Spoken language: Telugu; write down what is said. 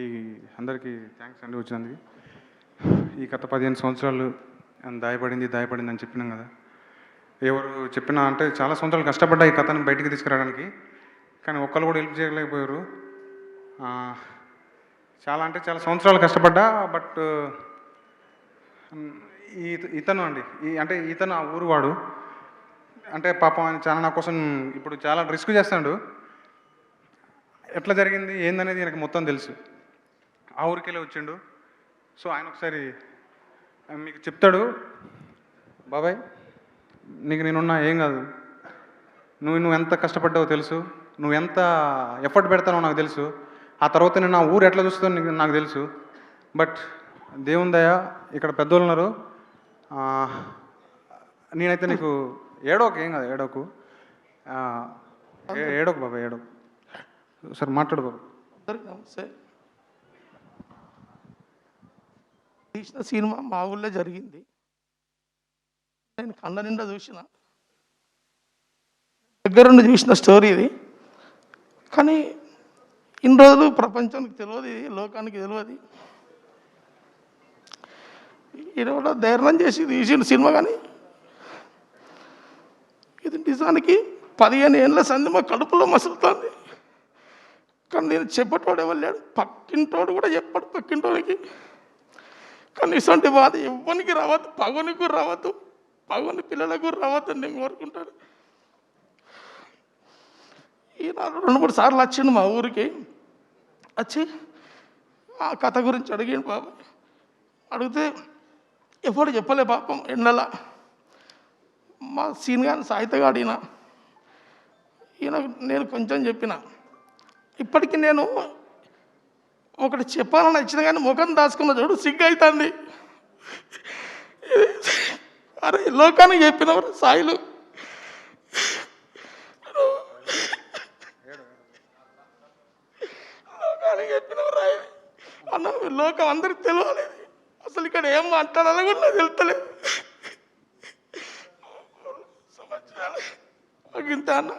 ఈ అందరికీ థ్యాంక్స్ అండి వచ్చినందుకు. ఈ గత పదిహేను సంవత్సరాలు దాయపడింది దాయపడింది అని చెప్పినాం కదా. ఎవరు చెప్పినా అంటే చాలా సంవత్సరాలు కష్టపడ్డా ఈ కథను బయటికి తీసుకురావడానికి. కానీ ఒక్కరు కూడా హెల్ప్ చేయలేకపోయారు. చాలా అంటే చాలా సంవత్సరాలు కష్టపడ్డా బట్ ఈ ఇతను అండి ఈ అంటే ఇతను ఆ ఊరు వాడు. అంటే పాపం ఆయన చాలా నా కోసం ఇప్పుడు చాలా రిస్క్ చేస్తాడు. ఎట్లా జరిగింది ఏందనేది నాకు మొత్తం తెలుసు. ఆ ఊరికెళ్ళి వచ్చిండు. సో ఆయన ఒకసారి మీకు చెప్తాడు బాబాయ్ నీకు నేనున్నా ఏం కాదు. నువ్వు నువ్వు ఎంత కష్టపడ్డావో తెలుసు. నువ్వు ఎంత ఎఫర్ట్ పెడతానో నాకు తెలుసు. ఆ తర్వాత నేను నా ఊరు ఎట్లా చూస్తుందో నీకు నాకు తెలుసు. బట్ దేవుని దయ ఇక్కడ పెద్దోళ్ళు ఉన్నారు. నేనైతే నీకు ఏడోకు ఏం కాదు ఏడోకు ఏడోకు బాబాయ్ ఏడోకు సరే మాట్లాడు బాబు. సార్ తీసిన సినిమా మా ఊళ్ళో జరిగింది. నేను కళ్ళ నిండా చూసిన. దగ్గరుండి చూసిన స్టోరీ ఇది. కానీ ఇన్ని రోజులు ప్రపంచానికి తెలియదు ఇది లోకానికి తెలియదు. ఈయన కూడా ధైర్యం చేసి తీసిన సినిమా కానీ ఇది నిజానికి పదిహేను ఏళ్ళ సంది మా కడుపులో మసులుతుంది. కానీ నేను చెప్పేటోడు ఎవరు లేడు? పక్కింటోడు కూడా చెప్పాడు పక్కింటోడికి కానీ ఇటువంటి బాధ ఇవ్వనికి రావద్దు పగునికి రావద్దు పగుని పిల్లలకు రావద్దు నేను కోరుకుంటాను. ఈయన రెండు మూడు సార్లు వచ్చిండు మా ఊరికి. వచ్చి ఆ కథ గురించి అడిగాడు బాబు. అడిగితే ఎప్పుడు చెప్పలే పాపం ఎండల. మా సీన్ గాని సాహిత్యగా అడిగిన ఈయన నేను కొంచెం చెప్పిన. ఇప్పటికీ నేను ఒకటి చెప్పాలని వచ్చిన కానీ ముఖం దాచుకున్న చూడు సిగ్గు అవుతుంది అరే లోకానికి చెప్పినవారు సాయిలు? లోకానికి చెప్పినవారు అన్న లోకం అందరికి తెలియాలి అసలు ఇక్కడ ఏం మాట్లాడాలో కూడా నాకు తెలుస్తలేదు. సంవత్సరాలు ఇంత అన్నా.